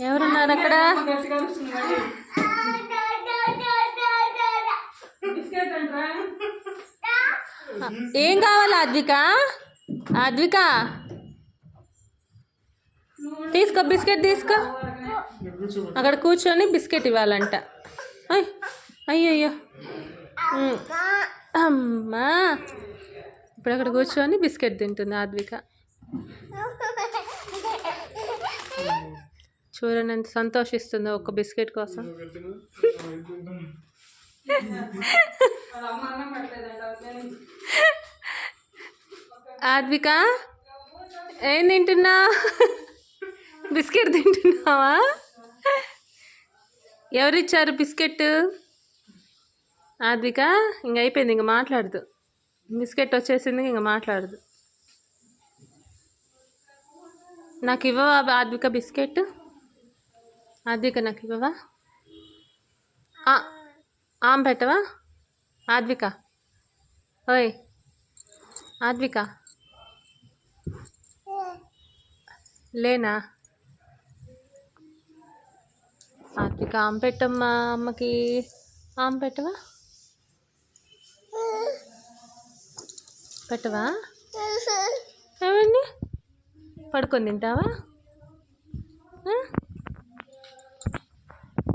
ఎవరున్నారు అక్కడ? ఏం కావాలి అద్విక అద్విక తీసుకో బిస్కెట్ తీసుకో. అక్కడ కూర్చొని బిస్కెట్ ఇవ్వాలంట. అయ్ అయ్యయ్యో. ఉమ్. అమ్మా. ఇప్పుడు అక్కడ కూర్చొని బిస్కెట్ తింటుంది ఆద్విక. చూడండి ఎంత సంతోషిస్తుందో ఒక బిస్కెట్ కోసం. ఆద్విక ఏం తింటున్నా బిస్కెట్ తింటున్నావా? ఎవరిచ్చారు బిస్కెట్? ఆద్విక ఇంక అయిపోయింది ఇంక మాట్లాడదు. బిస్కెట్ వచ్చేసింది ఇంకా మాట్లాడదు. నాకు ఇవ్వవా ఆద్విక బిస్కెట్? ఆద్విక నాకు ఇవ్వవా? ఆమె పెట్టవా? ఆద్విక. ఓయ్ ఆద్విక. లేనా? ఆద్విక ఆమె పెట్టమ్మా అమ్మకి. ఆమె పెట్టవా? పెట్టవా? ఏమండి పడుకొని తింటావా?